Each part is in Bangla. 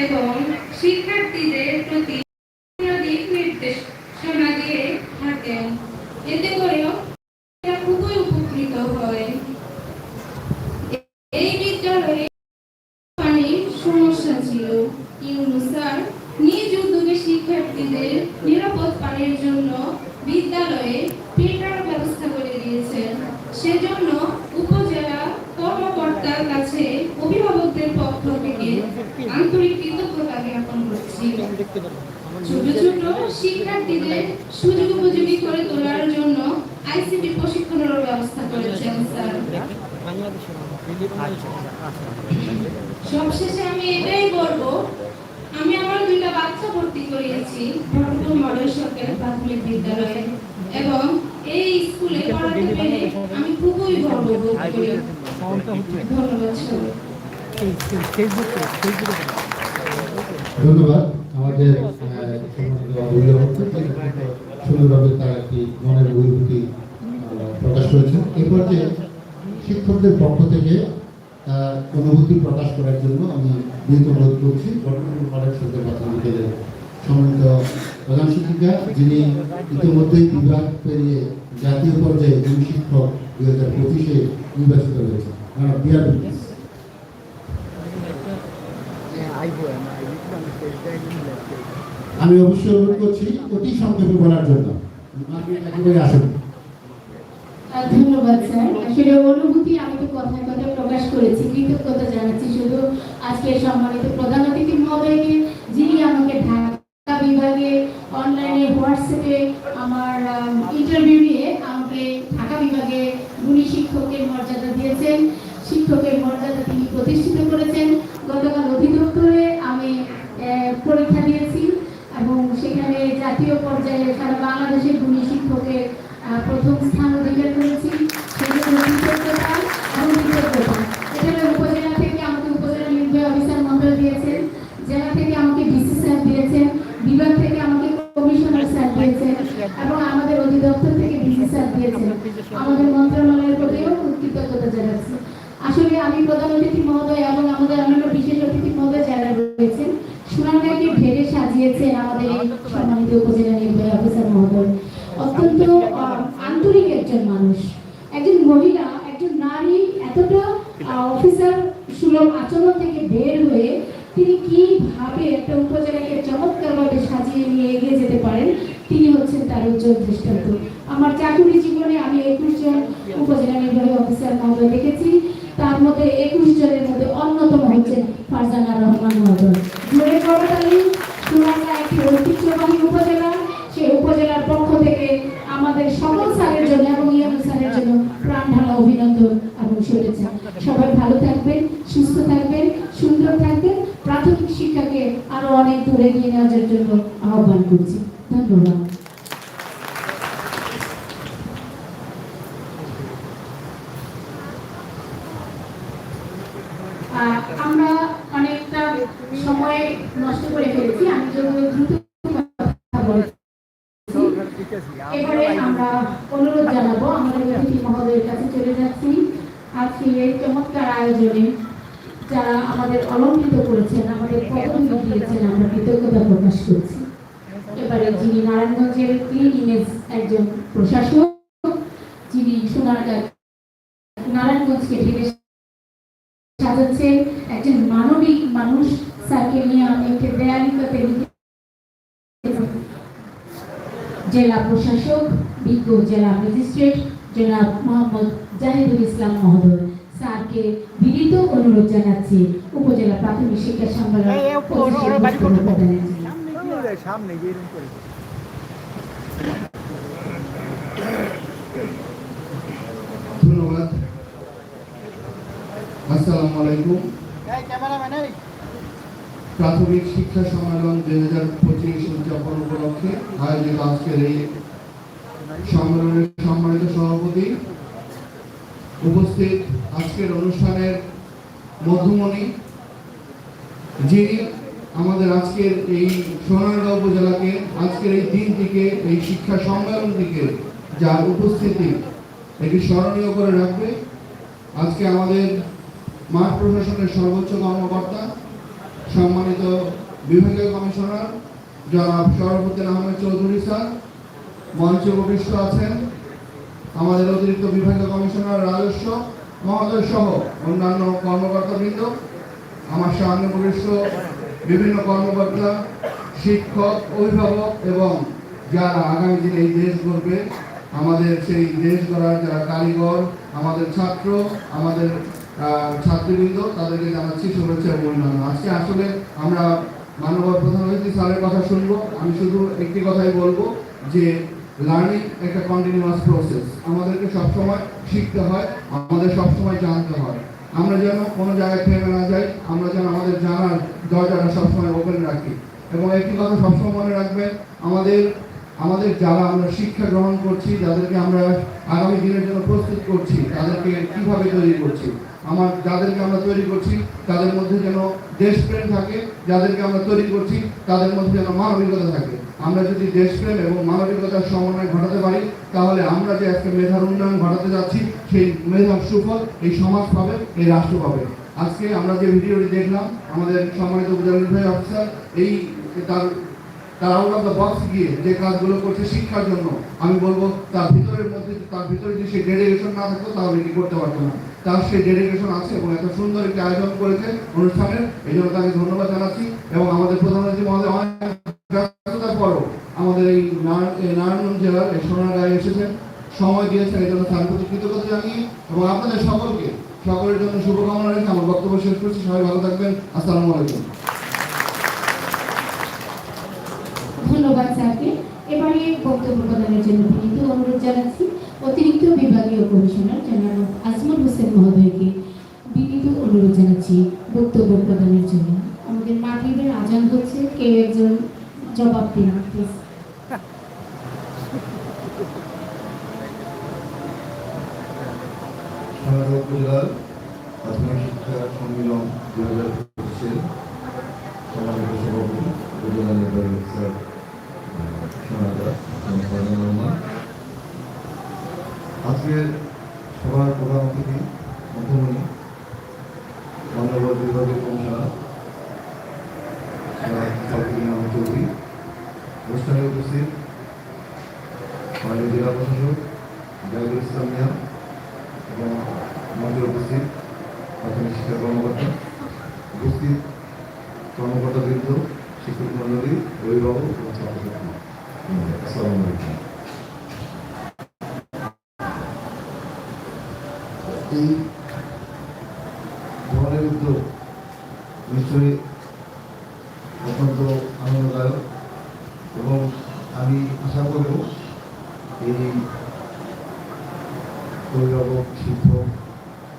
এবং শিক্ষার্থীদের প্রতি দিক নির্দেশনা দিয়ে থাকেন এতে করেও তারা খুবই উপকৃত হয় এই বিদ্যালয়ে পানির সমস্যা ছিল ইউনুস স্যার নিজ উদ্যোগে শিক্ষার্থীদের নিরাপদ পানির জন্য বিদ্যালয়ে ফিল্টার ব্যবস্থা করে দিয়েছেন সেজন্য উপজেলা কর্মকর্তার কাছে অভিভাবকদের পক্ষ থেকে আন্তরিক কৃতজ্ঞতা জ্ঞাপন করছি ছোট ছোট শিক্ষার্থীদের সুযোগ উপযোগী করে তোলার জন্য আইসিটি প্রশিক্ষণের ব্যবস্থা করেছেন স্যার সবশেষে আমি এটাই বলব আমি আমার দুইটা বাচ্চা ভর্তি করিয়েছি ভরপুর মডেল সরকারি প্রাথমিক বিদ্যালয়ে এবং এই স্কুলে পড়াতে পেরে আমি খুবই গর্ববোধ করি ধন্যবাদ। আমাদের সুন্দরভাবে তার একটি মনের অভিভূতি আহ, প্রকাশ করেছেন পর্যায়ে শিক্ষকদের পক্ষ থেকে অনুভূতি প্রকাশ করার জন্য আমি বিনীত অনুরোধ করছি বর্তমান মডেল সরকার প্রাথমিক বিদ্যালয়ের সম্মানিত প্রধান শিক্ষিকা যিনি ইতিমধ্যেই বিভাগ পেরিয়ে জাতীয় পর্যায়ে যিনি শিক্ষক দুই হাজার পঁচিশে নির্বাচিত হয়েছে আমরা বিয়ার আমি অবশ্যই অনুরোধ করছি অতি সংক্ষেপে বলার জন্য। ধন্যবাদ স্যার। আসলে অনুভূতি আমি তো কথায় কথায় প্রকাশ করেছি কৃতজ্ঞতা জানাচ্ছি। শুধু আজকে সম্মানিত প্রধান অতিথি মহোদয়কে যিনি আমাকে ঢাকা বিভাগে অনলাইনে হোয়াটসঅ্যাপে আমার ইন্টারভিউ নিয়ে আমাকে ঢাকা বিভাগে দিয়েছেন শিক্ষকের মর্যাদা তিনি প্রতিষ্ঠিত করেছেন। গতকাল অধিদপ্তরে আমি পরীক্ষা দিয়েছি এবং সেখানে জাতীয় পর্যায়ে সারা বাংলাদেশের ভূমি শিক্ষকের প্রথম স্থান অধিকার করেছি তার উজ্জ্বল দৃষ্টান্ত। আমার চাকুরি জীবনে আমি একুশ জন উপজেলা নির্বাহী অফিসার মহোদয় দেখেছি। তার মধ্যে একুশ জনের মধ্যে অন্যতম হচ্ছেন ফারজানা রহমান মহোদয় একটি ঐতিহ্যবাহী উপজেলা। উপজেলার পক্ষ থেকে আমাদের সকল জন্য এবং স্যারের জন্য প্রাণ ঢালা অভিনন্দন এবং শুভেচ্ছা। সবাই ভালো থাকবেন, সুস্থ থাকবেন, সুন্দর থাকবেন। প্রাথমিক শিক্ষাকে আরও অনেক দূরে নিয়ে নেওয়ার জন্য আহ্বান করছি ধন্যবাদ আহ, আমরা অনেকটা সময় নষ্ট করে ফেলেছি আমি যদি দ্রুত কথা বলছি এবারে আমরা অনুরোধ জানাব আমাদের অতিথি মহোদয়ের কাছে চলে যাচ্ছি আজকে এই চমৎকার আয়োজনে যারা আমাদের করেছেন আমাদের দিয়েছেন আমরা কৃতজ্ঞতা প্রকাশ করছি। এবারে যিনি নারায়ণগঞ্জের একজন প্রশাসক, যিনি নারায়ণগঞ্জকে সাজাচ্ছেন, একজন মানবিক মানুষ নিয়ে আমি একটি জেলা প্রশাসক, বিজ্ঞ জেলা ম্যাজিস্ট্রেট জেলা মোহাম্মদ জাহিদুল ইসলাম মহোদয়। স্যারকে বিনীত অনুরোধ জানাচ্ছি। উপজেলা প্রাথমিক শিক্ষা সম্মেলন। সামনে গিয়ে ধন্যবাদ। আসসালামু আলাইকুম। ক্যামেরাম্যান প্রাথমিক শিক্ষা সম্মেলন দুই হাজার পঁচিশ উদযাপন উপলক্ষে আয়োজিত আজকের এই সম্মেলনের সম্মানিত সভাপতি উপস্থিত আজকের অনুষ্ঠানের মধ্যমণি যিনি আমাদের আজকের এই সোনারগাঁও উপজেলাকে, আজকের এই দিনটিকে, এই শিক্ষা সম্মেলনটিকে যার উপস্থিতি এটি স্মরণীয় করে রাখবে। আজকে আমাদের মাঠ প্রশাসনের সর্বোচ্চ কর্মকর্তা, সম্মানিত বিভাগীয় কমিশনার, জনাব শরফুদ্দিন আহমেদ চৌধুরী স্যার, মঞ্চে উপবিষ্ট আছেন আমাদের অতিরিক্ত বিভাগীয় কমিশনার রাজস্ব মহোদয় সহ অন্যান্য কর্মকর্তাবৃন্দ, আমার সামনে উপবিষ্ট বিভিন্ন কর্মকর্তা, শিক্ষক, অভিভাবক এবং যারা আগামী দিনে এই দেশ গড়বে, আমাদের সেই দেশ গড়ার যারা কারিগর, আমাদের ছাত্র, আমাদের ছাত্রবৃন্দ, তাদেরকে জানাচ্ছি শুভেচ্ছা এবং অভিনন্দন। আজকে আসলে আমরা মাননীয় প্রধান অতিথি স্যারের কথা শুনব। আমি শুধু একটি কথাই বলব যে লার্নিং একটা কন্টিনিউয়াস প্রসেস আমাদেরকে সবসময় শিখতে হয়, আমাদের সবসময় জানতে হয়। আমরা যেন কোনো জায়গায় থেমে না যাই, আমরা যেন আমাদের জানার দরজাটা সবসময় ওপেন রাখি। এবং একটি কথা সবসময় মনে রাখবেন, আমাদের আমাদের যারা আমরা শিক্ষা গ্রহণ করছি, যাদেরকে আমরা আগামী দিনের জন্য প্রস্তুত করছি, তাদেরকে কীভাবে তৈরি করছি? আমার যাদেরকে আমরা তৈরি করছি, তাদের মধ্যে যেন দেশপ্রেম থাকে, যাদেরকে আমরা তৈরি করছি, তাদের মধ্যে যেন মানবিকতা থাকে। আমরা যদি দেশপ্রেম এবং মানবিকতার সমন্বয় ঘটাতে পারি, তাহলে আমরা যে একটা মেধার উন্নয়ন ঘটাতে যাচ্ছি, সেই মেধার সুফল এই সমাজ পাবে, এই রাষ্ট্র পাবে। আজকে আমরা যে ভিডিওটি দেখলাম, আমাদের সম্মানিত উপজেলা অফিসার এই তার তার আউট অফ দ্য বক্স গিয়ে যে কাজগুলো করছে শিক্ষার জন্য, আমি বলব তার ভিতরের মধ্যে, তার ভিতরে যদি ডেডিকেশন না থাকতো, তাহলে করতে পারতো না? তার ডেডিকেশন আছে এবং এত সুন্দর একটি আয়োজন করেছে অনুষ্ঠানের এই জন্য তাকে ধন্যবাদ জানাচ্ছি এবং আমাদের প্রধানমন্ত্রী মহোদয় পরও আমাদের এই নারায়ণ- নারায়ণগঞ্জ জেলার এই সোনারগাঁয়ে এসেছেন। সময় দিয়েছেন, এই জন্য তার প্রতি কৃতজ্ঞতা জানিয়ে এবং আপনাদের সকলকে, সকলের জন্য শুভকামনা রেখে আমার বক্তব্য শেষ করছি। সবাই ভালো থাকবেন। আসসালামু আলাইকুম। ধন্যবাদ, স্যারকে। এবারে বক্তব্য প্রদানের জন্য বিনীত অনুরোধ জানাচ্ছি অতিরিক্ত বিভাগীয় কমিশনার জেনারেল আজমল হোসেন মহোদয়কে বিনীত অনুরোধ জানাচ্ছি বক্তব্য প্রদানের জন্য। আমাদের মাগরিবের আজান হচ্ছে কেউ একজন জবাব দিন প্লিজ সোনারগাঁও উপজেলার প্রাথমিক শিক্ষা সম্মেলন দু হাজার পঁচিশের সম্মানিত সভাপতি উপজেলা নির্বাহী অফিসার সোনারগাঁ ফারজান রহমান আজকের সভার প্রধান অতিথি মুখ্যমন্ত্রী মাননীয় বিভাগের কমিশনার সালফিন আহমেদ চৌধুরী অনুষ্ঠানে উপস্থিত মাননীয় জেলা প্রশাসক জাহিদুল ইসলাম মিয়া এবং মঞ্চে উপস্থিত প্রাথমিক শিক্ষা কর্মকর্তা উপস্থিত কর্মকর্তাবৃন্দ শিক্ষক মন্ডলী অভিভাবক এবং ছাত্রছাত্রী আসসালামু আলাইকুম এই ধরনের উদ্যোগ নিশ্চয়ই অত্যন্ত আনন্দদায়ক এবং আমি আশা করব এই অভিভাবক শিক্ষক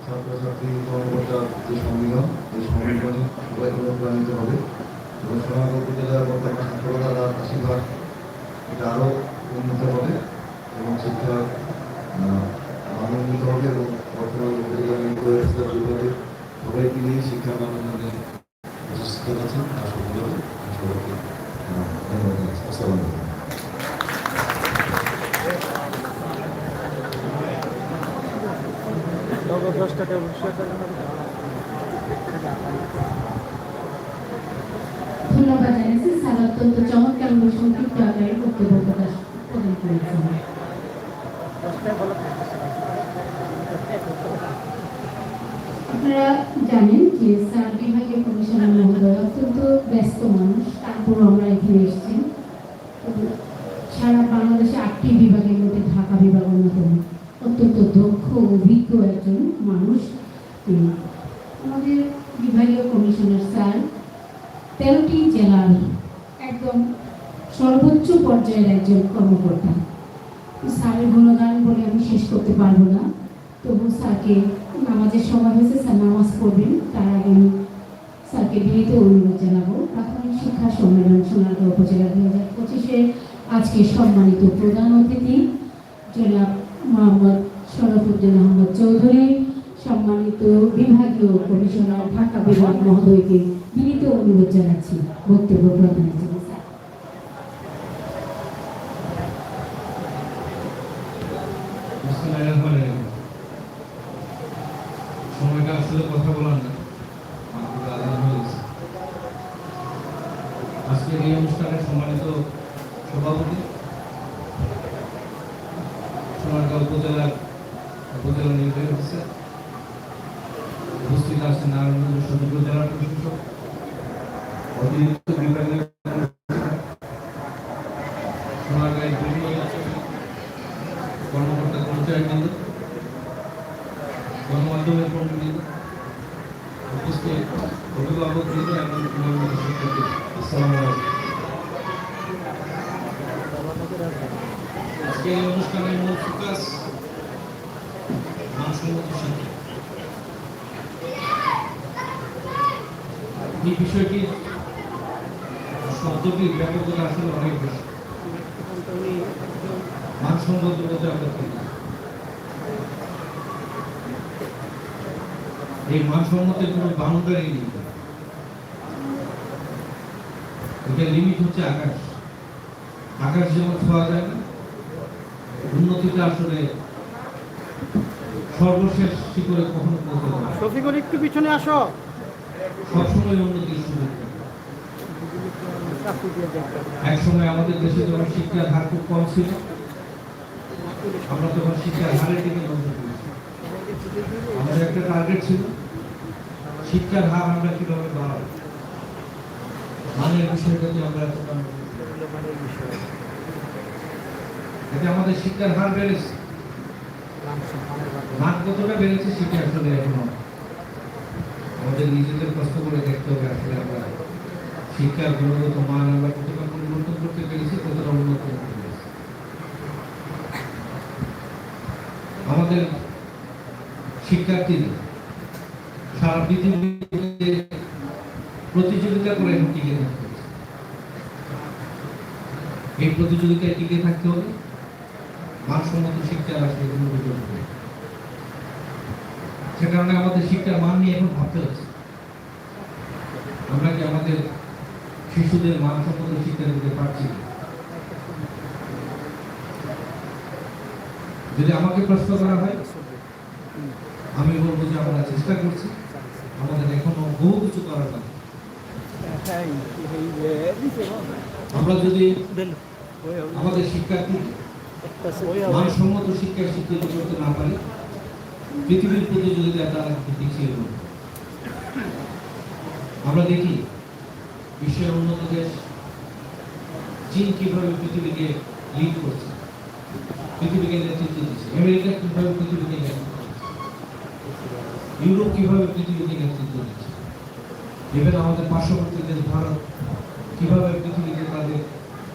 ছাত্রছাত্রী কর্মকর্তার যে সম্মিলন এই সম্মিলনে সবাই অনুপ্রাণিত হবে এবং সোনারগাঁও উপজেলার বর্তমান ছাত্রতার আশীর্বাদ এটা আরও উন্নত হবে এবং শিক্ষা আহ, মান উন্নীত হবে এবং বর্তমান অফিসার বিভাগে সবাইকে নিয়ে শিক্ষা মান প্রচেষ্টা আছেন টাকা অবশ্যই ধন্যবাদ জানাচ্ছি স্যার অত্যন্ত চমৎকার এবং সংক্ষিপ্ত আকারে বক্তব্য প্রকাশ প্রদান করেছেন দশটায় ভালো আপনারা জানেন যে স্যার বিভাগীয় কমিশনার মহোদয় অত্যন্ত ব্যস্ত মানুষ তারপর আমরা এখানে এসেছি তো সারা বাংলাদেশে আটটি বিভাগের মধ্যে ঢাকা বিভাগ অন্যতম অত্যন্ত দক্ষ অভিজ্ঞ একজন মানুষ তিনি আমাদের বিভাগীয় কমিশনার স্যার তেরোটি জেলার একদম সর্বোচ্চ পর্যায়ের একজন কর্মকর্তা তো গুণগান বলে আমি শেষ করতে পারব না। তবু স্যারকে নামাজের সময় হয়েছে, স্যার নামাজ পড়বেন। তার আগে আমি স্যারকে বিনীত অনুরোধ জানাব। প্রাথমিক শিক্ষা সম্মেলন সোনারগাঁও উপজেলা দুই হাজার পঁচিশে আজকে সম্মানিত প্রধান অতিথি, জনাব মোহাম্মদ শরফুদ্দিন আহমদ চৌধুরী, সম্মানিত বিভাগীয় কমিশনার ঢাকা বিভাগ মহোদয়কে বিনীত অনুরোধ জানাচ্ছি। বক্তব্য প্রদানের জন্য স্যার বিসমিল্লাহিররহমানিররহিম। সময়টা আসলে কথা বলার না মাত্র আজান হয়ে গেছে। আজকের এই অনুষ্ঠানের সম্মানিত সভাপতি সোনারগাঁও উপজেলার উপজেলা নির্বাহী অফিসার উপস্থিত আছেন নারায়ণগঞ্জ সদর জেলার প্রশাসক অতিরিক্ত বিভাগীয় সোনারগাঁয়ের বিভিন্ন কর্মকর্তা কর্মচারীবৃন্দ গণমাধ্যমের কর্মীবৃন্দ উপস্থিত অভিভাবক বৃন্দ এবং অন্যান্য শিক্ষার্থী আসসালামু আলাইকুম আজকে এই অনুষ্ঠানের মূল ফোকাস মানসম্মত শিক্ষা এই বিষয়টির শব্দটির ব্যাপকতা আসলে অনেক বেশি মানসম্মত বলতে আমরা কি বুঝি? এই মানসম্মতের কোনো বাউন্ডারি নেই এটা লিমিট হচ্ছে আকাশ আকাশ যেমন ছোঁয়া যায় না উন্নতিটা আসলে সর্বশেষ শিখরে কখনো পৌঁছাতে পারে। শফিকুল একটু পিছনে আসো সবসময় উন্নতির সুযোগ। এক সময় আমাদের দেশে যখন শিক্ষার হার খুব কম ছিল আমরা তখন শিক্ষার হারের দিকে নজর দিয়েছি আমাদের একটা টার্গেট ছিল শিক্ষার হার আমরা কীভাবে বাড়াবো? মানের বিষয়টাতে আমরা এতে আমাদের শিক্ষার হার বেড়েছে। মান কতটা বেড়েছে সেটা আসলে এখনও আমাদের নিজেদের কষ্ট করে দেখতে হবে আসলে আমরা শিক্ষার গুণগত মান আমরা কতটা পরিবর্তন করতে পেরেছি, কতটা উন্নত আমাদের শিক্ষার্থীদের সারা প্রতিযোগিতা করে টিকে থাকতে। এই প্রতিযোগিতায় টিকে থাকতে হলে মানসম্মত করতে হবে। সে কারণে আমাদের শিক্ষার মান নিয়ে এখন ভাবতে হচ্ছে আমরা কি আমাদের শিশুদের মানসম্মত শিক্ষা দিতে পারছি যদি আমাকে প্রশ্ন করা হয়, আমি বলব যে আমরা চেষ্টা করছি আমাদের এখনও বহু কিছু করার আমরা যদি আমাদের শিক্ষার্থী মানসম্মত শিক্ষা শিক্ষিত করতে না পারি পৃথিবীর প্রতিযোগিতায় তারা পিছিয়ে পড়বে। আমরা দেখি বিশ্বের উন্নত দেশ চীন কীভাবে পৃথিবীকে লিড করছে পৃথিবীকে নেতৃত্ব দিচ্ছে আমেরিকা কীভাবে পৃথিবীকে নেতৃত্ব দিচ্ছে ইউরোপ কীভাবে পৃথিবীকে নেতৃত্ব দিচ্ছে ইভেন আমাদের পার্শ্ববর্তী দেশ ভারত কীভাবে পৃথিবীতে তাদের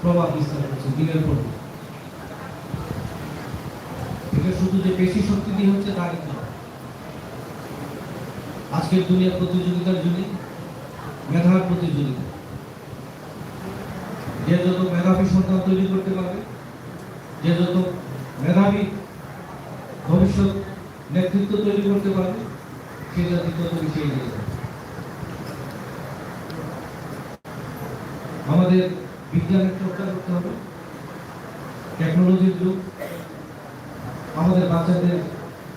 প্রভাব বিস্তার করছে দিনের পর শুধু যে বেশি শক্তি দিয়ে হচ্ছে তা কিন্তু আজকের দুনিয়ার প্রতিযোগিতার যুগে, মেধার প্রতিযোগিতা। যে যত মেধাবী সন্তান তৈরি করতে পারবে, যে যত মেধাবী ভবিষ্যৎ নেতৃত্ব তৈরি করতে পারবে, সে জাতি তত বেশি এগিয়ে যাবে। আমাদের বিজ্ঞানের চর্চা করতে হবে টেকনোলজির যুগ, আমাদের বাচ্চাদের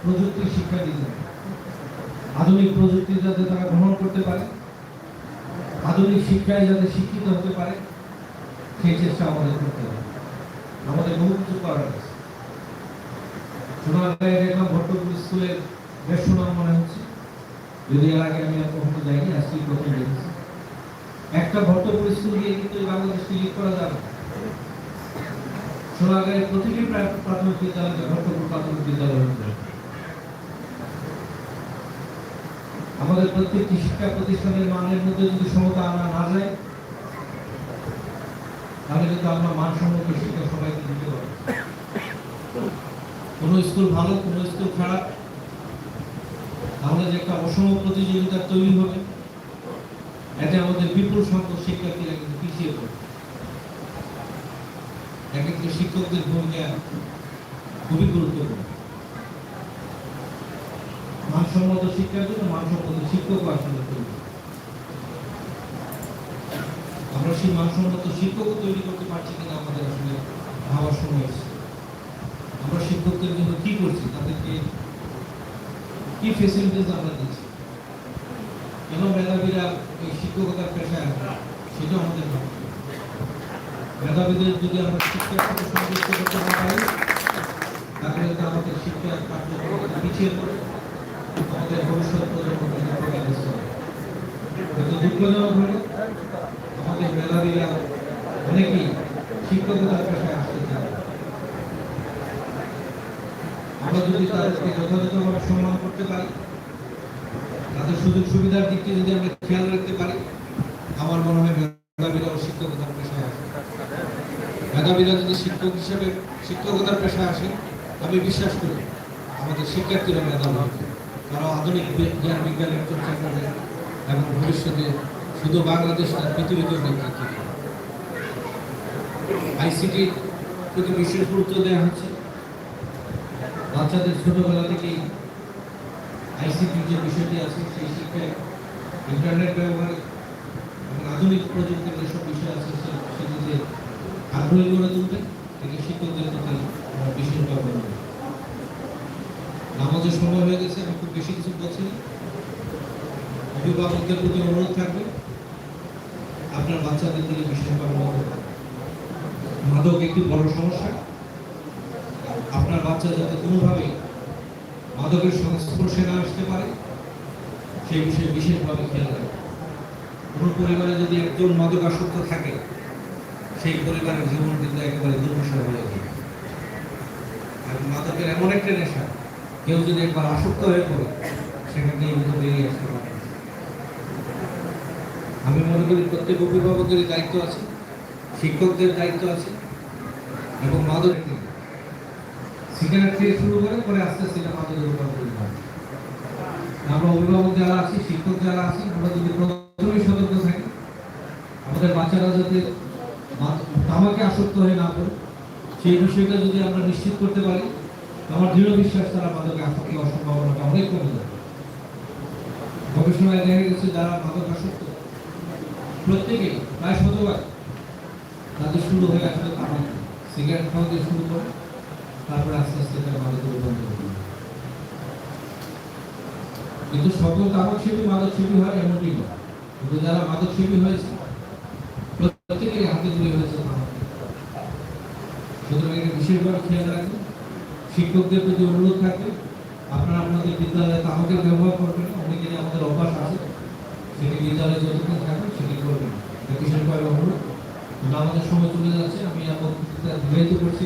প্রযুক্তি শিক্ষা দিতে হবে। আধুনিক প্রযুক্তি যাতে তারা গ্রহণ করতে পারে, আধুনিক শিক্ষায় যাতে শিক্ষিত হতে পারে, সেই চেষ্টা আমাদের করতে হবে। আমাদের বহু কিছু করার আছে। সোনারগাঁয়ে দেখলাম ভট্টপুর স্কুলের বেশ সুনাম মনে হচ্ছে যদি এর আগে আমি আর কখনো যাইনি, আজকেই প্রথম দেখেছি। একটা ভট্টপুর স্কুল দিয়ে কিন্তু বাংলাদেশকে লিড করা যাবে না। সোনারগাঁয়ের প্রতিটি প্রাথমিক বিদ্যালয়কে ভট্টপুর প্রাথমিক বিদ্যালয় আমাদের প্রত্যেকটি শিক্ষা প্রতিষ্ঠানের মানের মধ্যে যদি সমতা আনা না যায়, তাহলে কিন্তু আমরা মানসম্মত শিক্ষা সবাইকে দিতে পারব। কোনো স্কুল ভালো, কোনো স্কুল খারাপ, তাহলে যে একটা অসম প্রতিযোগিতা তৈরি হবে। এতে আমাদের বিপুল সংখ্যক শিক্ষার্থীরা কিন্তু পিছিয়ে পড়বে এক্ষেত্রে শিক্ষকদের ভূমিকা খুবই গুরুত্বপূর্ণ। মানসম্মত শিক্ষার জন্য মানসম্মত শিক্ষক আসলে তৈরি। আমরা সেই মানসম্মত শিক্ষকও তৈরি করতে পারছি কিনা আমাদের আসলে ভাবার সময় এসেছে আমরা শিক্ষকদের জন্য কি করছি? তাদেরকে কি ফেসিলিটিস আমরা দিচ্ছি? কেন মেধাবীরা এই শিক্ষকতার পেশায় আসবে সেটা আমাদের মেধাবীদের যদি আমরা শিক্ষার সাথে সংযুক্ত করতে না পারি, তাহলে কিন্তু আমাদের শিক্ষা কার্যক্রম পিছিয়ে পড়ে আমাদের ভবিষ্যৎ প্রজন্ম কিন্তু ক্ষতিগ্রস্ত হবে কিন্তু দুঃখজনক হলো আমাদের মেধাবীরা অনেকেই শিক্ষকতার পেশায় আসতে চায় আমরা যদি তাদেরকে যথাযথভাবে সম্মান করতে পারি তাদের সুযোগ সুবিধার দিকটি যদি আমরা খেয়াল রাখতে পারি, আমার মনে হয় মেধাবীরাও শিক্ষকতার পেশায় আসে। মেধাবীরা যদি শিক্ষক হিসেবে শিক্ষকতার পেশায় আসে, আমি বিশ্বাস করি আমাদের শিক্ষার্থীরা মেধাবী। হবে। তারা আধুনিক জ্ঞান বিজ্ঞানের চর্চা করবে এবং ভবিষ্যতে শুধু বাংলাদেশ না, পৃথিবীতেও নেতৃত্ব দেবে। আইসিটির প্রতি বিশেষ গুরুত্ব দেওয়া হচ্ছে। বাচ্চাদের ছোটবেলা থেকেই আইসিটির যে বিষয়টি আছে, সেই শিক্ষায় ইন্টারনেট ব্যবহার এবং আধুনিক প্রযুক্তির যেসব বিষয় আছে সেটিতে আগ্রহী করে তুলতে থেকে শিক্ষকদের প্রতি আমরা বিশেষ ব্যবহার করব নামাজের সময় হয়ে গেছে, আমি খুব বেশি কিছু বলছি অভিভাবকদের প্রতি অনুরোধ থাকবে, আপনার বাচ্চাদের দিকে বিশেষভাবে। মাদক একটি বড় সমস্যা। আপনার বাচ্চা যাতে কোনোভাবে মাদকের সংস্পর্শে না আসতে পারে সেই বিষয়ে বিশেষভাবে খেয়াল রাখবেন কোনো পরিবারে যদি একজন মাদক আসক্ত থাকে, সেই পরিবারের জীবন কিন্তু একেবারে দুর্বিষয় হয়ে যায়। আর মাদকের এমন একটা নেশা, কেউ যদি একবার আসক্ত হয়ে পড়ে, সেখান থেকে কিন্তু বেরিয়ে আসতে পারে আমি মনে করি প্রত্যেক অভিভাবকের দায়িত্ব আছে, শিক্ষকদের দায়িত্ব আছে, এবং মাদক সিগারেট থেকে শুরু করে, পরে আস্তে আস্তে এটা মাদকের রূপান্তরিত হয় আমরা অভিভাবক যারা আছি, শিক্ষক যারা আছি, আমরা যদি প্রথমেই সতর্ক থাকি, আমাদের বাচ্চারা যাতে তামাকে আসক্ত হয়ে না পড়ে, সেই বিষয়টা যদি আমরা নিশ্চিত করতে পারি আমার দৃঢ় বিশ্বাস তারা মাদকে আসক্তি হওয়ার সম্ভাবনাটা অনেক কমে যাবে। গবেষণায় দেখা গেছে যারা মাদক আসক্ত প্রত্যেকে প্রায় শতভাগ, তাদের শুরু হয়ে আসলে তামাক, সিগারেট খাওয়া দিয়ে শুরু করে তারপরে আস্তে আস্তে তারা মাদকে রূপান্তরিত হয় কিন্তু সকল সেবী মাদক সেবী হয় এমনটি নয়। কিন্তু যারা মাদক সেবী হয়েছে প্রত্যেকেরই হাতে তুলে হয়েছে সুতরাং এটা বিশেষভাবে খেয়াল রাখবেন। শিক্ষকদের প্রতি অনুরোধ থাকবে। আপনারা আপনাদের বিদ্যালয়ে তামাকের ব্যবহার করবেন। না। অনেকেরই আমাদের অভ্যাস আছে, সেটি বিদ্যালয়ে যতক্ষণ থাকবে সেটি করবেন। এটা বিশেষভাবে অনুরোধ। আমাদের সময় চলে যাচ্ছে। আমি আমার দীর্ঘায়িত করছি।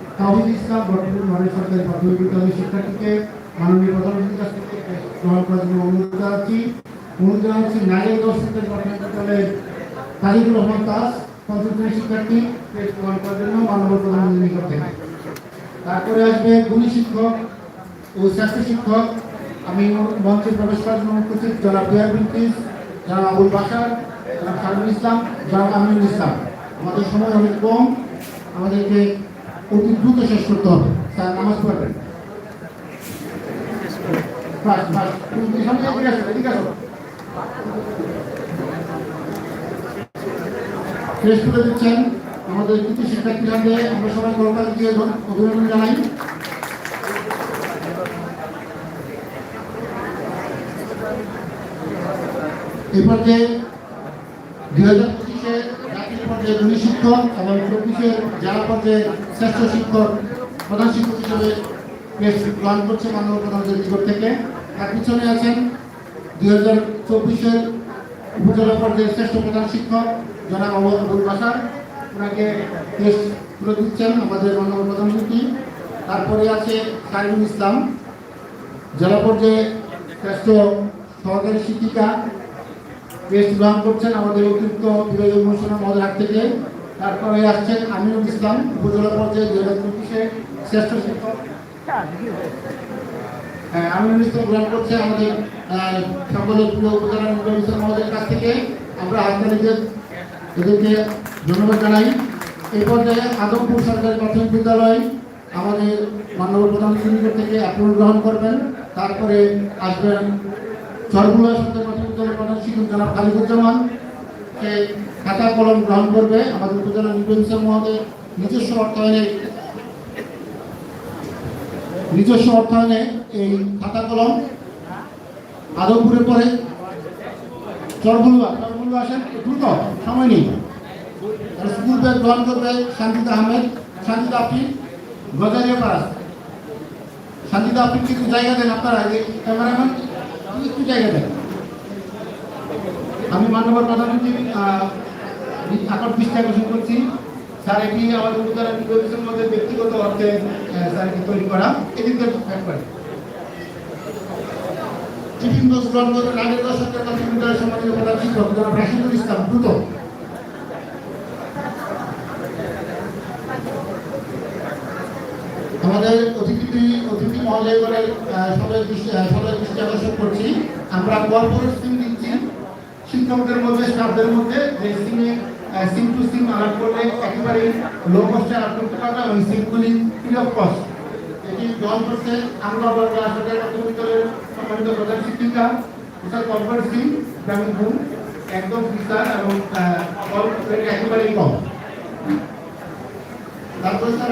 তাহিদ ইসলাম বর্তমান মডেল সরকারি প্রাথমিক বিদ্যালয়ের শিক্ষার্থীকে মাননীয় প্রধানমন্ত্রীর কাছ থেকে গ্রহণ করার জন্য অনুরোধ জানাচ্ছি। অনুরোধ জানাচ্ছি নারায়ণগঞ্জ সরকারি প্রাথমিক বিদ্যালয়ের তাজিদুর রহমান দাস পঞ্চম শিক্ষার্থী টেস্ট গ্রহণ করার জন্য মাননীয় প্রধানমন্ত্রীর নিকট। থেকে তারপরে আসবে গুণী শিক্ষক ও স্বাস্থ্য শিক্ষক। আমি মঞ্চে প্রবেশ করার জন্য করছি, জনাব বিহার ব্রিটিশ জনাব আবুল বাসার জনাব শারুল ইসলাম, জনাব আমিনুল ইসলাম। আমাদের সময় অনেক কম। আমাদেরকে অতি দ্রুত শেষ করতে হবে। স্যার, নামাজ পড়বেন। শেষ করে দিচ্ছেন আমাদের কৃতি শিক্ষার্থী সঙ্গে। আমরা সবাই কলকাতা দিয়ে অভিনন্দন জানাই। পর্যায়ে দুই হাজার পঁচিশে জাতীয় পর্যায়ে দুই শিক্ষক এবং চব্বিশে জেলা পর্যায়ে শ্রেষ্ঠ শিক্ষক, প্রধান শিক্ষক হিসেবে বেশ গ্রহণ করছে মাননীয় প্রধানমন্ত্রীর নিকট থেকে। তার পিছনে আছেন দুই হাজার চব্বিশের উপজেলা পর্যায়ে শ্রেষ্ঠ প্রধান শিক্ষক, জনাব আবু আবুল বাসার ওনাকে টেস্ট তুলে দিচ্ছেন আমাদের মাননীয় প্রধানমন্ত্রী তারপরে আছে সাইরুল ইসলাম, জেলা পর্যায়ে শ্রেষ্ঠ সহকারী শিক্ষিকা। টেস্ট গ্রহণ করছেন আমাদের অতিরিক্ত বিভাগীয় মহোদয় হাত থেকে। তারপরে আসছেন আমিনুল ইসলাম উপজেলা পর্যায়ে দুই হাজার চব্বিশে শ্রেষ্ঠ শিক্ষক। হ্যাঁ, আমিনুল ইসলাম গ্রহণ করছে আমাদের সকলের প্রিয় উপজেলা নির্বাচন মহোদয়ের কাছ থেকে। আমরা হাততালিতে এদেরকে ধন্যবাদ জানাই। এই পর্যায়ে আদমপুর সরকারি প্রাথমিক বিদ্যালয় আমাদের মাননীয় প্রধান শিক্ষক থেকে অ্যাপ্রুভ গ্রহণ করবেন। তারপরে আসবেন চরগুলা সরকারি প্রাথমিক বিদ্যালয়ের প্রধান শিক্ষক জনাব খালিদুজ্জামান। খাতা কলম গ্রহণ করবে। আমাদের উপজেলা নির্বাচন মহোদয় নিজস্ব অর্থায়নে নিজস্ব অর্থায়নে এই খাতা কলম আদমপুরের পরে চরগুলুয়া চরগুলুয়া আসেন। দ্রুত, সময় নেই। স্কুল ব্যাগ গ্রহণ করবে শান্তিদা আহমেদ। শান্তিদা আফরিন গজারিয়া পাড়া শান্তিদা আফরিন কিছু জায়গা দেন আপনারা ক্যামেরাম্যান, একটু জায়গা দেন। আমি মাননীয় প্রধানমন্ত্রী আকর দৃষ্টি আকর্ষণ করছি। স্যার, এটি আমাদের মধ্যে ব্যক্তিগত অর্থে স্যার, এটি তৈরি করা। এদিকে ব্যাক করে টিফিন বক্স গ্রহণ সম্মানিত প্রধান শিক্ষক রাশিদুল ইসলাম, দ্রুত। আমাদের অতিথি অতিথি মহোদয়গণের সবাই সবাই দৃষ্টি আকর্ষণ করছি। আমরা কর্পোরেট সিম দিচ্ছি। শিক্ষকদের মধ্যে, স্টাফদের মধ্যে, যে সিম টু সিম আলাপ করলে একেবারে লো কস্টে আলাপ করতে পারবে এবং সিমগুলি ফ্রি অফ কস্ট এটি গ্রহণ করছে আমরা বর্গ আসলে বিদ্যালয়ের সম্মানিত প্রধান শিক্ষিকা স্যার কর্পোরেট সিম গ্রামীণ ফোন একদম স্যার এবং একেবারেই কম। তারপরে স্যার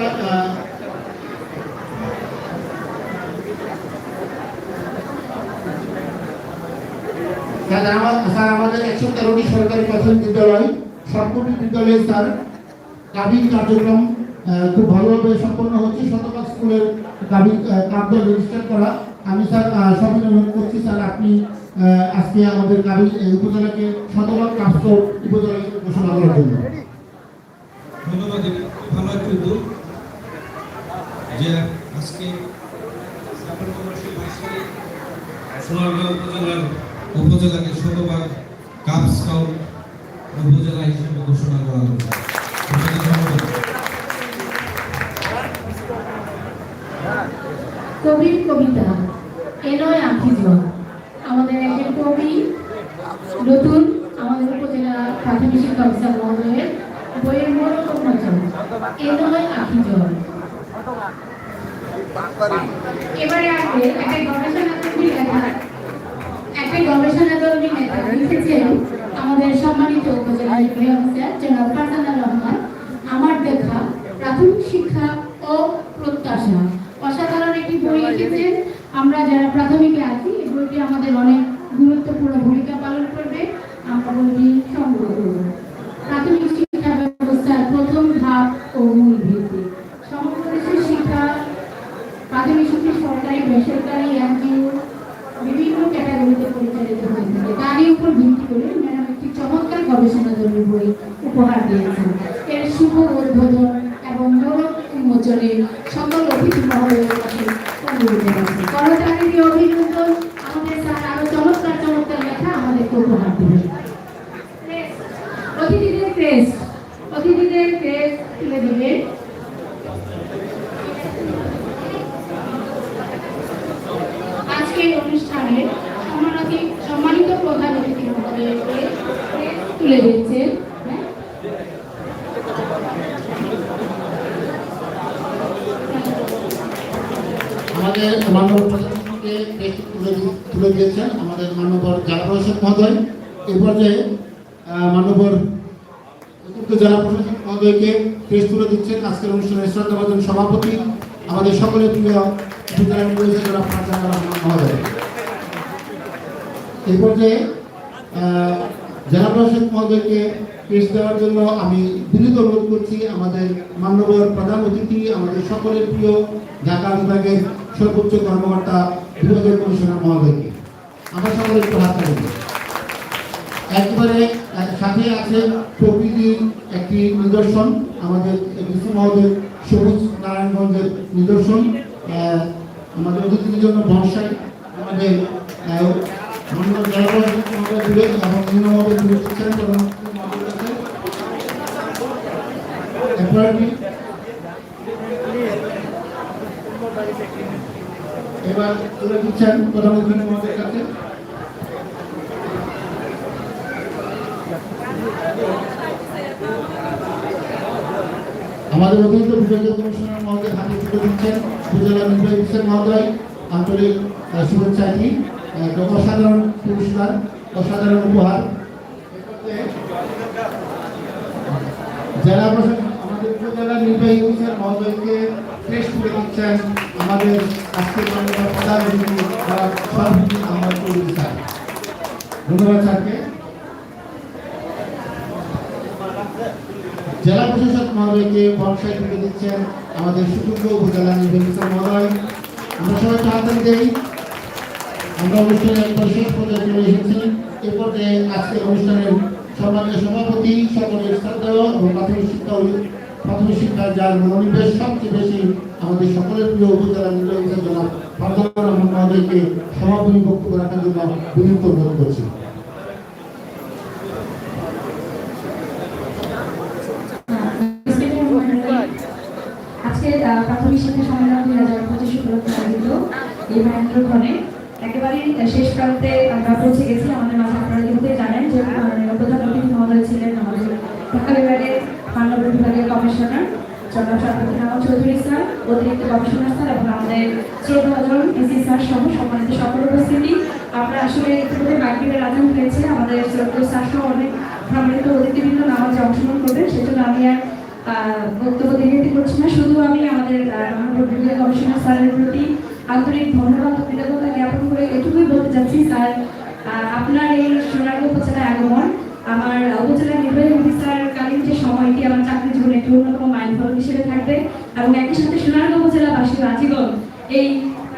স্যার, আমাদের একশো তেরোটি সরকারি প্রাথমিক বিদ্যালয়। সবকটি বিদ্যালয়ে স্যার কাবিন কার্যক্রম খুব ভালোভাবে সম্পন্ন হচ্ছে শতভাগ স্কুলের আহ, কাব্য রেজিস্টার করা। আমি স্যার সবাই অনুরোধ করছি স্যার আপনি আজকে আমাদের এই উপজেলাকে শতভাগ প্রাপ্ত উপজেলা ঘোষণা করার জন্য। ধন্যবাদ ভালো একটি উদ্যোগ যে আজকে উপজেলাকে শতভাগ কাপ স্কাউট কবির কবিতা এনয় আঁকিজন আমাদের একজন কবি নতুন আমাদের উপজেলা প্রাথমিক শিক্ষা অফিসার মহোদয়ের বইয়ের মূল উন্মোচন এনয় আঁকিজন এবারে আসবে একটা গবেষণা কর্মী লেখা একটা গবেষণা কর্মী লেখা লিখেছেন আমাদের সম্মানিত উপজেলা জেনারেল ফারজানা রহমান আমার দেখা প্রাথমিক শিক্ষা ও প্রত্যাশা অসাধারণ একটি বই লিখেছেন আমরা যারা প্রাথমিকে আছি এই বইটি আমাদের অনেক গুরুত্বপূর্ণ ভূমিকা পালন করবে আমরা বইটি সংগ্রহ করব প্রাথমিক শিক্ষা ব্যবস্থার প্রথম ধাপ ও মূল ভিত্তি সমগ্র দেশের শিক্ষা প্রাথমিক শিক্ষা সরকারি বেসরকারি এনজিও বিভিন্ন ক্যাটাগরিতে পরিচালিত হয়ে থাকে তারই উপর ভিত্তি করে ম্যাডাম একটি চমৎকার গবেষণা ধর্মী বই উপহার দিয়েছেন এর শুভ উদ্বোধন এবং মোড়ক উন্মোচনে সকল অতিথি মহোদয়ের কাছে অনুরোধ জানাচ্ছি করতালিতে অভিনন্দন আমাদের স্যার আরও চমৎকার চমৎকার লেখা আমাদেরকে উপহার দেবেন অতিথিদের ক্রেস্ট অতিথিদের ক্রেস্ট তুলে দিবেন আজকের অনুষ্ঠানে সম্মানিত সম্মানিত প্রধান অতিথি মহোদয়কে তুলে দিচ্ছেন হ্যাঁ? আমাদের মাননীয় প্রধানমন্ত্রীকে দেশটি তুলে দি- তুলে দিয়েছেন আমাদের মাননীয় জেলা প্রশাসক মহোদয় এই পর্যায়ে আহ, মাননীয় চতুর্থ জেলা প্রশাসক মহোদয়কে দেশ তুলে দিচ্ছেন আজকের অনুষ্ঠানের শ্রদ্ধাভাজন সভাপতি আমাদের সকলের প্রিয় উপজেলা নির্বাচী জেলা ফারজানা রহমান মহোদয় এই পর্যায়ে আহ, জেলা প্রশাসক মহোদয়কে পেশ দেওয়ার জন্য আমি বিনীত অনুরোধ করছি আমাদের মান্যবর প্রধান অতিথি, আমাদের সকলের প্রিয় ঢাকা বিভাগের সর্বোচ্চ কর্মকর্তা বিভাগীয় কমিশনার মহোদয়কে আমরা সকলে একটু হাত। একবারে সাথে আছে প্রকৃতির একটি নিদর্শন, আমাদের বিষ্ণু মহোদয় সবুজ নারায়ণগঞ্জের নিদর্শন আমাদের অতিথির জন্য বর্ষায় আমাদের এবং নিম্ন মহোদয় দিবে শিক্ষা প্রধান মহোদয় আছে। এবার তুলে দিচ্ছেন প্রধানমন্ত্রী মহোদয়ের কাছে আমাদের অতিরিক্ত বিভাগীয় কমিশনার মহোদয় হাতে তুলে দিচ্ছেন। উপজেলা নির্বাহী অফিসার মহোদয় আন্তরিক শুভেচ্ছাটি আহ, অসাধারণ পুরস্কার অসাধারণ উপহার। জেলা প্রশাসন আমাদের উপজেলা নির্বাহী অফিসার মহোদয়কে ফ্রেশ করে দিচ্ছেন আমাদের আজকের প্রধান অতিথি সভাপতি আমার চৌধুরী স্যার ধন্যবাদ স্যারকে। জেলা প্রশাসক মহোদয়কে বর্ষায় তুলে দিচ্ছেন আমাদের সুযোগ্য উপজেলা নির্বাহী অফিসার মহোদয়। আমরা সবাই হাততালি দেই আমরা অনুষ্ঠানে একবার শেষ পর্যায়ে চলে এসেছি। এ পর্যায়ে আজকের অনুষ্ঠানের সম্মানীয় সভাপতি, সকলের শ্রদ্ধেয় এবং প্রাথমিক শিক্ষা প্রাথমিক শিক্ষা যার মনোনিবেশ সবচেয়ে বেশি আমাদের সকলের প্রিয় উপজেলা অফিসার জনাব ফারুকুর রহমান মহোদয়কে সমাপনী বক্তব্য রাখার জন্য বিনীত অনুরোধ করছি। আজকে প্রাথমিক শিক্ষা সম্মেলন দুই হাজার পঁচিশ উপলক্ষে আয়োজিত। এই মহেন্দ্রক্ষণে একেবারেই শেষ প্রান্তে আমরা পৌঁছে গেছি। আমাদের মাঝে আপনারা যেহেতু জানেন যে মাননীয় প্রধান অতিথি মহোদয় ছিলেন আমাদের ঢাকা বিভাগের মানব বিভাগের কমিশনার জনাব অতিরিক্ত কমিশনার স্যার এবং আমাদের সকল আমরা আসলে ইতিমধ্যে হয়েছে, আমাদের শ্রদ্ধা স্যার সহ অনেক সম্মানিত অতিথিবৃন্দ নামাজে অংশগ্রহণ করবেন। সেজন্য আমি আর বক্তব্য না। শুধু আমি আমাদের কমিশনার স্যারের প্রতি আন্তরিক ধন্যবাদ ও করে এটুকুই বলতে চাচ্ছি, স্যার আপনার এই সোনারগাঁ উপজেলায় আগমন। আমার উপজেলা নির্বাহী অফিসার কালীন যে সময়টি আমার চাকরি জীবনে একটি অন্যতম মাইলফলক হিসেবে থাকবে এবং একই সাথে সোনারগাঁ উপজেলাবাসী রাজীগণ এই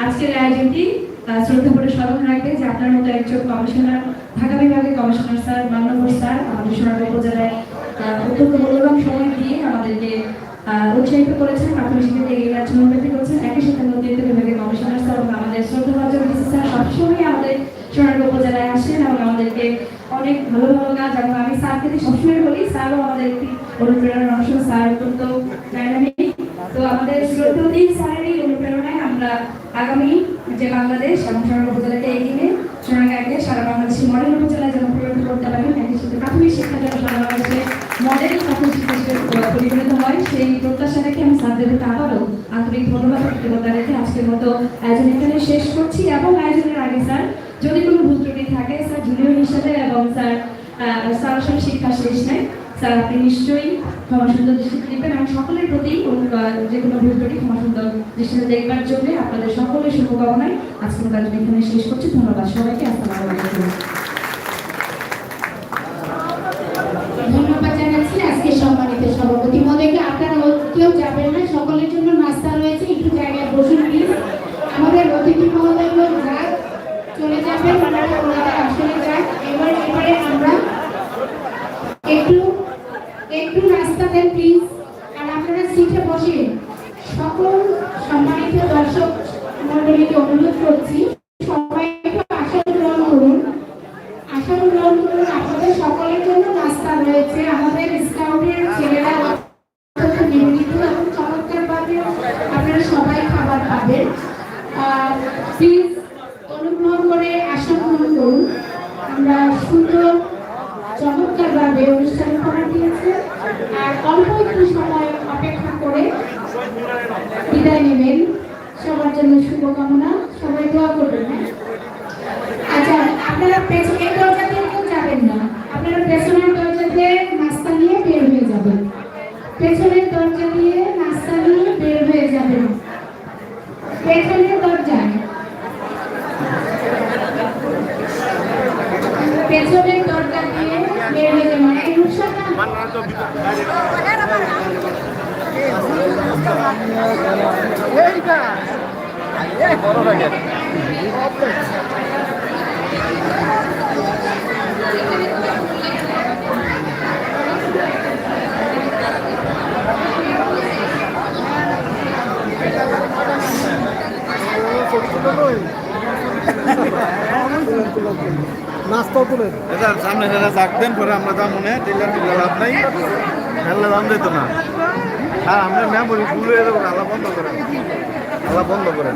আজকের আয়োজনটি আহ, শ্রদ্ধা করে স্মরণ রাখবে যে আপনার মতো একজন কমিশনার ঢাকা বিভাগের কমিশনার স্যার মান্যবর স্যার আমাদের সোনারগাঁ উপজেলায় অত্যন্ত মূল্যবান সময় দিয়ে আমাদেরকে উৎসাহিত করেছেন প্রাথমিক শিক্ষাকে এগিয়ে যাওয়ার জন্য উন্নতি করেছেন। একই সাথে অতিরিক্ত বিভাগের কমিশনার স্যার এবং আমাদের শ্রদ্ধাভাজন স্যার সবসময় আমাদের সোনারগাঁ উপজেলায় আসেন এবং আমাদেরকে অনেক ভালো ভালো কাজ এবং আমি স্যারকে সবসময় বলি, স্যারও আমাদের একটি অনুপ্রেরণার অংশ, স্যার অত্যন্ত তো আমাদের শ্রদ্ধাধীন স্যারের এই অনুপ্রেরণায় আমরা আগামী যে বাংলাদেশ এবং সোনারগাঁ উপজেলাকে এগিয়ে নিয়ে সোনারগাঁকে সারা বাংলাদেশের মডেল উপজেলায় যেন পরিণত করতে পারেন একই সাথে প্রাথমিক শিক্ষা যেন সারা বাংলাদেশে মডেল প্রাথমিক শিক্ষা পরিগণিত হয়, সেই প্রত্যাশা রেখে আমি স্যারদেরকে আবারও আন্তরিক ধন্যবাদ, কৃতজ্ঞতা রেখে আজকের মতো আয়োজন এখানে শেষ করছি। এবং আয়োজনের আগে স্যার যদি কোনো ভুল ত্রুটি থাকে, স্যার, জুনিয়র হিসাবে এবং স্যার সরাসরি শিক্ষা শেষ নেয় স্যার, আপনি নিশ্চয়ই ক্ষমা সুন্দর দৃষ্টিতে দেখবেন এবং সকলের প্রতি যে কোনো ভুল ত্রুটি ক্ষমা সুন্দর দৃষ্টিতে দেখবার জন্য আপনাদের সকলের শুভকামনায় আজকের কাজটি এখানে শেষ করছি। ধন্যবাদ সবাইকে। আসসালামু আলাইকুম ধন্যবাদ জানাচ্ছি আজকে সম্মানিত সভাপতি মহোদয়কে আপনারা ও- কেউ যাবেন না সকলের জন্য নাস্তা রয়েছে একটু জায়গায় বসুন প্লিজ আমাদের অতিথি মহোদয়গুলো যাক চলে যাবেন ওনারা ওনাদের আসলে যাক এবার এবারে আমরা একটু একটু নাস্তা দেন প্লিজ আর আপনারা সিটে বসে সকল সম্মানিত দর্শক মন্ডলীকে অনুরোধ করছি সবাই একটু আসন গ্রহণ করুন আসন গ্রহণ করুন আপনাদের সকলের জন্য নাস্তা রয়েছে আমাদের স্কাউটের ছেলেরা অত্যন্ত নিয়মিত এবং চমৎকারভাবে আপনারা সবাই খাবার পাবেন প্লিজ অনুগ্রহ করে আসন গ্রহণ করুন আমরা সুন্দর চমৎকারভাবে অনুষ্ঠান করা দিয়েছে আর অল্প একটু সময় অপেক্ষা করে বিদায় নেবেন সবার জন্য শুভকামনা সবাই দোয়া করবেন হ্যাঁ আচ্ছা আপনারা পেছনে এই দরজা দিয়ে কেউ যাবেন না আপনারা পেছনের দরজা দিয়ে নাস্তা নিয়ে বের হয়ে যাবেন পেছনের দরজা দিয়ে নাস্তা নিয়ে বের হয়ে যাবেন পেছনের দরজায় পেছনের দরজা দিয়ে বের হয়ে যাবেন এই রুকসাটা এইটা এই বড় ব্যাগের নাস্তা তুলেন এটা সামনে ফেলে থাকতেন পরে আমরা যা মনে টেলার টেলার লাভ নাই মেলা দাম দিত না। আর আমরা মেমোরি ভুল হয়ে যাব আলা বন্ধ করেন। আলা বন্ধ করেন।